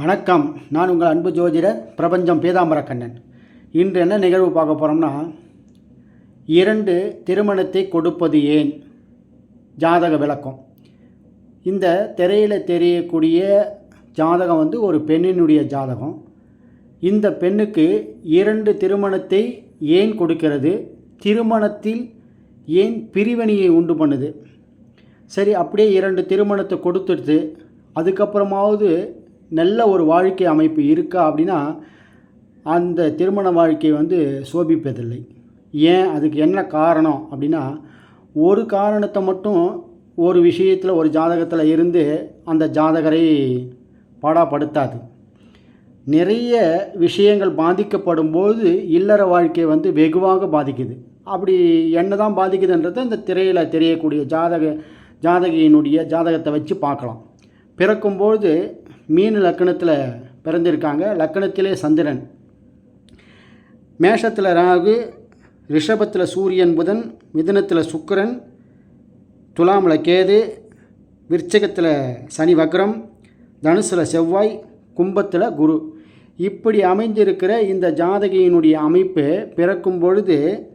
வணக்கம். நான் உங்கள் அன்பு ஜோதிடர் பிரபஞ்சம் பீதாம்பர கண்ணன். இன்று என்ன நிகழ்வு பார்க்க போகிறோம்னா இரண்டு திருமணத்தை கொடுப்பது ஏன்? ஜாதக விளக்கம். இந்த திரையில் தெரியக்கூடிய ஜாதகம் வந்து ஒரு பெண்ணினுடைய ஜாதகம். இந்த பெண்ணுக்கு இரண்டு திருமணத்தை ஏன் கொடுக்கிறது? திருமணத்தில் ஏன் பிரிவினையை உண்டு பண்ணுது? சரி அப்படியே இரண்டு திருமணத்தை கொடுத்துட்டு அதுக்கப்புறமாவது நல்ல ஒரு வாழ்க்கை அமைப்பு இருக்கா அப்படின்னா அந்த திருமண வாழ்க்கை வந்து சோபிப்பதில்லை. ஏன்? அதுக்கு என்ன காரணம் அப்படின்னா ஒரு காரணத்தை மட்டும் ஒரு விஷயத்தில் ஒரு ஜாதகத்தில் இருந்து அந்த ஜாதகரை பாடாப்படுத்தாது. நிறைய விஷயங்கள் பாதிக்கப்படும் போது இல்லற வாழ்க்கை வந்து வெகுவாக பாதிக்குது. அப்படி என்ன தான் பாதிக்குதுன்றது இந்த திரையில் தெரியக்கூடிய ஜாதக ஜாதகியினுடைய ஜாதகத்தை வச்சு பார்க்கலாம். பிறக்கும்போது மீன் லக்கணத்தில் பிறந்திருக்காங்க. லக்கணத்திலே சந்திரன். மேஷத்தில் ராகு ரிஷபத்தில் சூரியன் புதன் மிதுனத்தில் சுக்கரன் துலாமில் கேது விருச்சகத்தில் சனி வக்ரம் தனுசில் செவ்வாய் கும்பத்தில் குரு. இப்படி அமைஞ்சிருக்கிற இந்த ஜாதகியினுடைய அமைப்பு பிறக்கும் பொழுது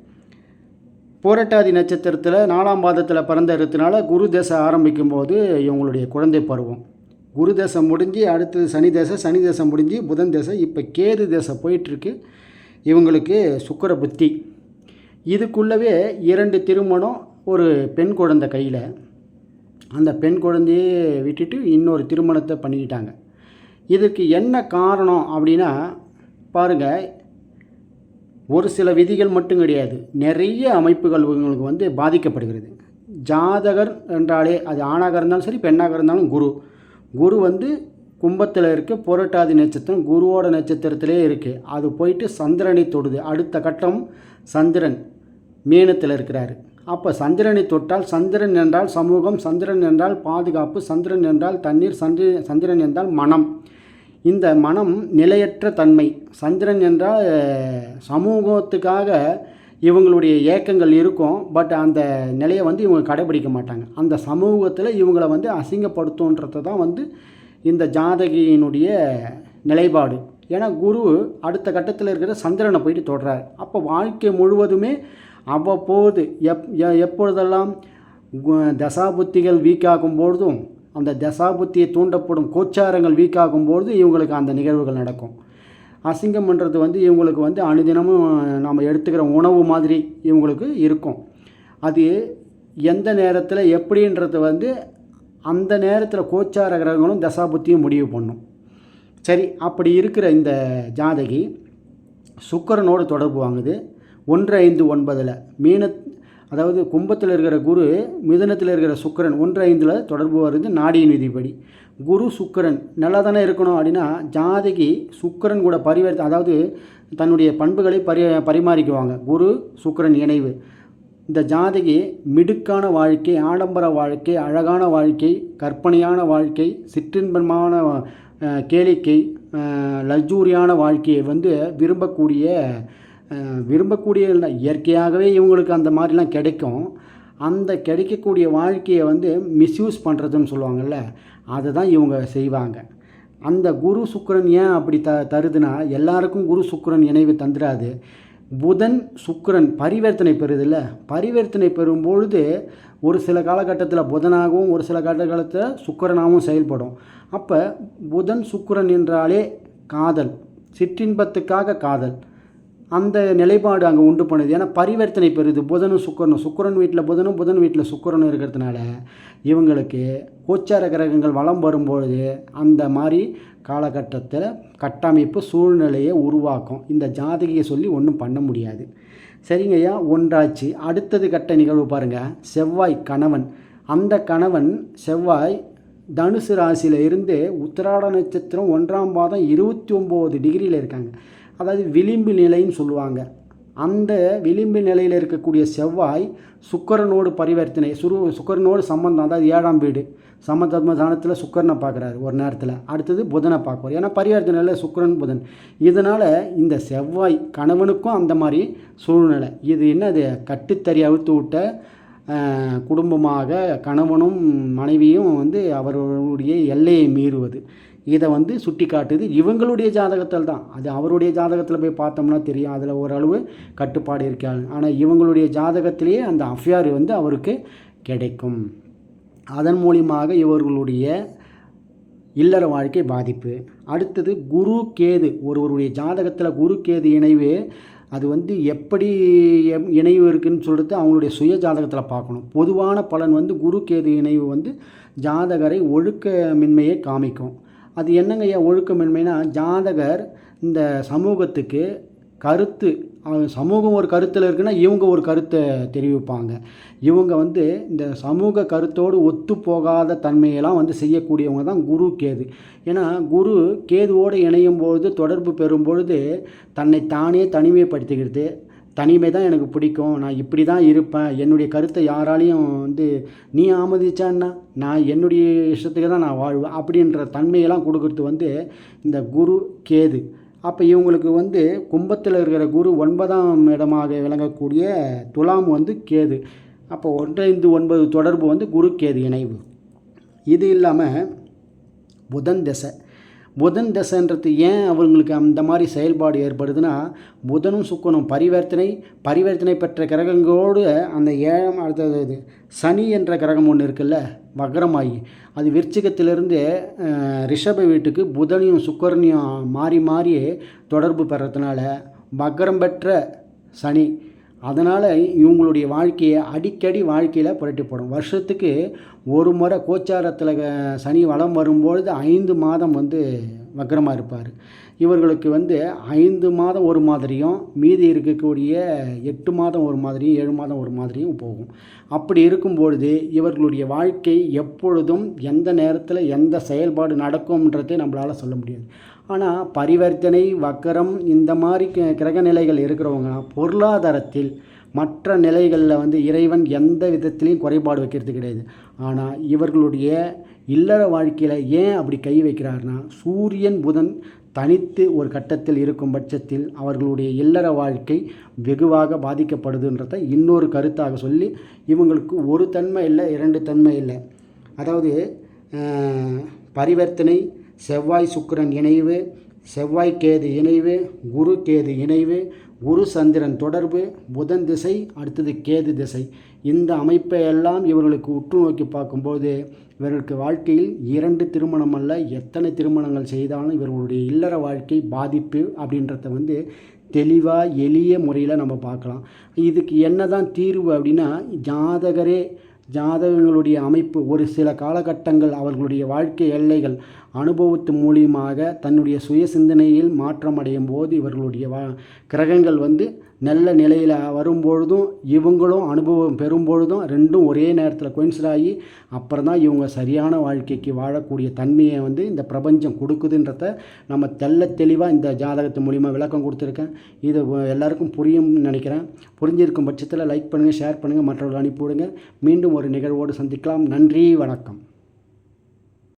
போரட்டாதி நட்சத்திரத்தில் நாலாம் பாதத்தில் பிறந்ததுனால குரு தசை ஆரம்பிக்கும் போது இவங்களுடைய குழந்தை பருவம். குரு தசை முடிஞ்சு அடுத்தது சனி தசை சனி தசை முடிஞ்சு புதன் தசை இப்போ கேது தசை போயிட்டுருக்கு. இவங்களுக்கு சுக்கர புத்தி. இதுக்குள்ளவே இரண்டு திருமணம் ஒரு பெண் குழந்தை கையில். அந்த பெண் குழந்தையை விட்டுட்டு இன்னொரு திருமணத்தை பண்ணிக்கிட்டாங்க. இதுக்கு என்ன காரணம் அப்படின்னா பாருங்கள் ஒரு சில விதிகள் மட்டும் கிடையாது. நிறைய அமைப்புகள் இவங்களுக்கு வந்து பாதிக்கப்படுகிறது. ஜாதகர் என்றாலே அது ஆணாக இருந்தாலும் சரி பெண்ணாக இருந்தாலும் குரு. குரு வந்து கும்பத்தில் இருக்க புரட்டாதி நட்சத்திரம் குருவோட நட்சத்திரத்திலே இருக்குது அது போயிட்டு சந்திரனை தொடுது. அடுத்த கட்டம் சந்திரன் மீனத்தில் இருக்கிறார். அப்போ சந்திரனை தொட்டால் சந்திரன் என்றால் சமூகம் சந்திரன் என்றால் பாதுகாப்பு சந்திரன் என்றால் தண்ணீர் சந்திர சந்திரன் என்றால் மனம். இந்த மனம் நிலையற்ற தன்மை. சந்திரன் என்றால் சமூகத்துக்காக இவங்களுடைய ஏக்கங்கள் இருக்கும் பட் அந்த நிலையை வந்து இவங்க கடைபிடிக்க மாட்டாங்க. அந்த சமூகத்தில் இவங்களை வந்து அசிங்கப்படுத்துன்றதை தான் வந்து இந்த ஜாதகியினுடைய நிலைப்பாடு. ஏன்னா குரு அடுத்த கட்டத்தில் இருக்கிற சந்திரனை போயிட்டு தொடுறார். அப்போ வாழ்க்கை முழுவதுமே அவ்வப்போது எப் எப்பொழுதெல்லாம் தசாபுத்திகள் வீக்காகும் பொழுதும் அந்த தசாபுத்தியை தூண்டப்படும் கோச்சாரங்கள் வீக்காகும் பொழுது இவங்களுக்கு அந்த நிகழ்வுகள் நடக்கும். அசிங்கம்ன்றது வந்து இவங்களுக்கு வந்து அனுதினமும் நம்ம எடுத்துக்கிற உணவு மாதிரி இவங்களுக்கு இருக்கும். அது எந்த நேரத்தில் எப்படின்றது வந்து அந்த நேரத்தில் கோச்சார கிரகங்களும் தசாபுத்தியும் முடிவு பண்ணும். சரி அப்படி இருக்கிற இந்த ஜாதகி சுக்கரனோடு தொடர்பு வாங்குது. ஒன்று ஐந்து ஒன்பதில் மீன அதாவது கும்பத்தில் இருக்கிற குரு மிதனத்தில் இருக்கிற சுக்கரன் ஒன்று ஐந்தில் தொடர்பு வருது நாடியின் விதிப்படி. குரு சுக்கரன் நல்லா தானே இருக்கணும் அப்படின்னா ஜாதகி சுக்கரன் கூட பரிவர்த்த அதாவது தன்னுடைய பண்புகளை பரி பரிமாறிக்குவாங்க. குரு சுக்கரன் இணைவு. இந்த ஜாதகி மிடுக்கான வாழ்க்கை ஆடம்பர வாழ்க்கை அழகான வாழ்க்கை கற்பனையான வாழ்க்கை சிற்றின்பமான கேளிக்கை லக்ஜூரியான வாழ்க்கையை வந்து விரும்பக்கூடிய விரும்பக்கூடிய இயற்கையாகவே இவங்களுக்கு அந்த மாதிரிலாம் கிடைக்கும். அந்த கிடைக்கக்கூடிய வாழ்க்கையை வந்து மிஸ்யூஸ் பண்ணுறதுன்னு சொல்லுவாங்கள்ல அதை தான் இவங்க செய்வாங்க. அந்த குரு சுக்கரன் ஏன் அப்படி த தருதுன்னா எல்லாருக்கும் குரு சுக்கரன் இணைவு தந்துடாது புதன் சுக்கரன் பரிவர்த்தனை பெறுதில்ல. பரிவர்த்தனை பெறும்பொழுது ஒரு சில காலகட்டத்தில் புதனாகவும் ஒரு சில காலகட்டத்தில் சுக்கரனாகவும் செயல்படும். அப்போ புதன் சுக்கரன் என்றாலே காதல் சிற்றின்பத்துக்காக காதல். அந்த நிலைப்பாடு அங்கே உண்டு பண்ணுது. ஏன்னா பரிவர்த்தனை பெறுது. புதனும் சுக்கரனும். சுக்கரன் வீட்டில் புதனும் புதன் வீட்டில் சுக்கரனும் இருக்கிறதுனால இவங்களுக்கு கோச்சார கிரகங்கள் வளம் வரும்பொழுது அந்த மாதிரி காலகட்டத்தில் கட்டமைப்பு சூழ்நிலையை உருவாக்கும். இந்த ஜாதகியை சொல்லி ஒன்றும் பண்ண முடியாது. சரிங்கய்யா? ஒன்றாச்சு. அடுத்தது கட்ட நிகழ்வு பாருங்கள் செவ்வாய் கணவன். அந்த கணவன் செவ்வாய் தனுசு ராசியில் இருந்து உத்திராட நட்சத்திரம் ஒன்றாம் பாதம் இருபத்தி ஒம்பது டிகிரியில் இருக்காங்க. அதாவது விளிம்பு நிலைன்னு சொல்லுவாங்க. அந்த விளிம்பு நிலையில் இருக்கக்கூடிய செவ்வாய் சுக்கரனோடு பரிவர்த்தனை சுரு சுக்கரனோடு சம்பந்தம் அதாவது ஏழாம் வீடு சமதர்ம தானத்தில் சுக்கரனை பார்க்குறாரு ஒரு நேரத்தில். அடுத்தது புதனை பார்க்குவார். ஏன்னா பரிவர்த்தனையில் சுக்கரன் புதன். இதனால் இந்த செவ்வாய் கணவனுக்கும் அந்த மாதிரி சூழ்நிலை. இது என்னது? கட்டுத்தறி அவிழ்த்து விட்ட குடும்பமாக கணவனும் மனைவியும் வந்து அவர்களுடைய எல்லையை மீறுவது. இதை வந்து சுட்டி காட்டுது இவங்களுடைய ஜாதகத்தில் தான். அது அவருடைய ஜாதகத்தில் போய் பார்த்தோம்னா தெரியும். அதில் ஓரளவு கட்டுப்பாடு இருக்காது ஆனால் இவங்களுடைய ஜாதகத்திலேயே அந்த அஃபியார் வந்து அவருக்கு கிடைக்கும். அதன் மூலியமாக இவர்களுடைய இல்லற வாழ்க்கை பாதிப்பு. அடுத்தது குரு கேது. ஒருவருடைய ஜாதகத்தில் குரு கேது இணைவு அது வந்து எப்படி எம் இணைவு இருக்குதுன்னு சொல்கிறது அவங்களுடைய சுய ஜாதகத்தில் பார்க்கணும். பொதுவான பலன் வந்து குரு கேது இணைவு வந்து ஜாதகரை ஒழுக்கமின்மையை காமிக்கும். அது என்னங்க ஐயா ஒழுக்கமின்மைனா ஜாதகர் இந்த சமூகத்துக்கு கருத்து சமூகம் ஒரு கருத்தில் இருக்குன்னா இவங்க ஒரு கருத்தை தெரிவிப்பாங்க. இவங்க வந்து இந்த சமூக கருத்தோடு ஒத்து போகாத தன்மையெல்லாம் வந்து செய்யக்கூடியவங்க தான் குரு கேது. ஏன்னா குரு கேதுவோடு இணையும் பொழுது தொடர்பு பெறும் பொழுது தன்னை தானே தனிமைப்படுத்திக்கிறது. தனிமை தான் எனக்கு பிடிக்கும் நான் இப்படி தான் இருப்பேன். என்னுடைய கருத்தை யாராலையும் வந்து நீ ஆமதிச்சான்னா நான் என்னுடைய இஷ்டத்துக்கு தான் நான் வாழ்வேன். அப்படின்ற தன்மையெல்லாம் கொடுக்கறது வந்து இந்த குரு கேது. அப்போ இவங்களுக்கு வந்து கும்பத்தில் இருக்கிற குரு ஒன்பதாம் இடமாக விளங்கக்கூடிய துலாம் வந்து கேது. அப்போ ஒன்றைந்து ஒன்பது தொடர்பு வந்து குரு கேது இணைவு. இது இல்லாமல் புதன் திசை. புதன் தசைன்றது ஏன் அவங்களுக்கு அந்த மாதிரி செயல்பாடு ஏற்படுதுன்னா புதனும் சுக்கனும் பரிவர்த்தனை பரிவர்த்தனை பெற்ற கிரகங்களோடு அந்த ஏழாம் அடுத்தது சனி என்ற கிரகம் ஒன்று இருக்குல்ல வக்ரமாகி அது விருச்சிகத்திலிருந்து ரிஷப வீட்டுக்கு புதனையும் சுக்கரனையும் மாறி மாறி தொடர்பு பெறதுனால வக்ரம் பெற்ற சனி அதனால் இவங்களுடைய வாழ்க்கையை அடிக்கடி வாழ்க்கையில் புரட்டிப்படும் வருஷத்துக்கு ஒரு முறை கோச்சாரத்தில் சனி வளம் வரும்பொழுது ஐந்து மாதம் வந்து வக்கரமாக இருப்பார். இவர்களுக்கு வந்து ஐந்து மாதம் ஒரு மாதிரியும் மீதி இருக்கக்கூடிய எட்டு மாதம் ஒரு மாதிரியும் ஏழு மாதம் ஒரு மாதிரியும் போகும். அப்படி இருக்கும் பொழுது இவர்களுடைய வாழ்க்கை எப்பொழுதும் எந்த நேரத்தில் எந்த செயல்பாடு நடக்கும்ன்றதே நம்மளால் சொல்ல முடியாது. ஆனால் பரிவர்த்தனை வக்கரம் இந்த மாதிரி க- கிரக நிலைகள் இருக்கிறவங்க பொருளாதாரத்தில் மற்ற நிலைகளில் வந்து இறைவன் எந்த விதத்திலையும் குறைபாடு வைக்கிறது கிடையாது. ஆனால் இவர்களுடைய இல்லற வாழ்க்கையில் ஏன் அப்படி கை வைக்கிறார்னா சூரியன் புதன் தனித்து ஒரு கட்டத்தில் இருக்கும் பட்சத்தில் அவர்களுடைய இல்லற வாழ்க்கை வெகுவாக பாதிக்கப்படுதுன்றத இன்னொரு கருத்தாக சொல்லி இவங்களுக்கு ஒரு தன்மை இல்லை இரண்டு தன்மை இல்லை. அதாவது பரிவர்த்தனை செவ்வாய் சுக்கிரன் இணைவு செவ்வாய் கேது இணைவு குரு கேது இணைவு குரு சந்திரன் தொடர்பு புதன் திசை அடுத்தது கேது திசை. இந்த அமைப்பை எல்லாம் இவர்களுக்கு உற்று நோக்கி பார்க்கும்போது இவர்களுக்கு வாழ்க்கையில் இரண்டு திருமணம் அல்ல எத்தனை திருமணங்கள் செய்தாலும் இவர்களுடைய இல்லற வாழ்க்கை பாதிப்பு அப்படின்றத வந்து தெளிவாக எளிய முறையில் நம்ம பார்க்கலாம். இதுக்கு என்ன தான் தீர்வு அப்படின்னா ஜாதகரே ஜாதகங்களுடைய அமைப்பு ஒரு சில காலகட்டங்கள் அவர்களுடைய வாழ்க்கை எல்லைகள் அனுபவத்து மூலியமாக தன்னுடைய சுய சிந்தனையில் மாற்றம் அடையும் போது இவர்களுடைய வா கிரகங்கள் வந்து நல்ல நிலையில் வரும்பொழுதும் இவங்களும் அனுபவம் பெறும்பொழுதும் ரெண்டும் ஒரே நேரத்தில் coincide ஆகி அப்புறம் தான் இவங்க சரியான வாழ்க்கைக்கு வாழக்கூடிய தன்மையை வந்து இந்த பிரபஞ்சம் கொடுக்குதுன்றத நம்ம தெல்ல தெளிவாக இந்த ஜாதகத்து மூலிமா விளக்கம் கொடுத்துருக்கேன். இது எல்லாருக்கும் புரியும்னு நினைக்கிறேன். புரிஞ்சிருக்கும் பட்சத்தில் லைக் பண்ணுங்கள் ஷேர் பண்ணுங்கள் மற்றவர்கள் அனுப்பிவிடுங்க மீண்டும் ஒரு நிகழ்வோடு சந்திக்கலாம். நன்றி வணக்கம்.